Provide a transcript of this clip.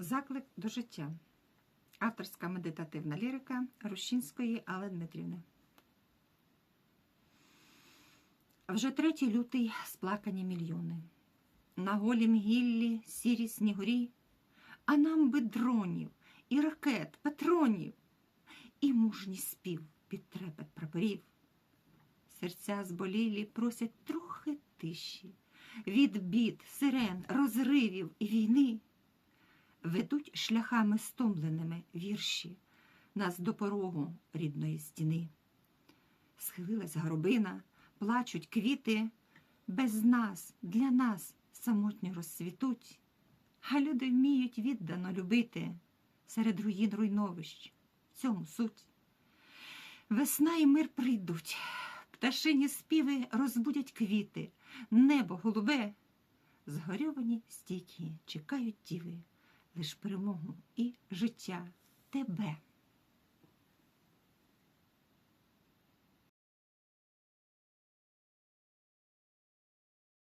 Заклик до життя. Авторська медитативна лірика Рущинської Алли Дмитрівни. Вже третій лютий сплакані мільйони. На голім гіллі сірі снігурі, а нам би дронів, і ракет, патронів, і мужній спів під трепет прапорів. Серця зболілі просять трохи тиші, від бід, сирен, розривів і війни. Ведуть шляхами стомленими вірші нас до порогу рідної стіни. Схилилась горобина, плачуть квіти, без нас, для нас самотньо розцвітуть, а люди вміють віддано любити серед руїн руйновищ. В цьому суть. Весна і мир прийдуть, пташині співи розбудять квіти, небо голубе, згорьовані стійкі чекають діви, лиш перемогу і життя тебе.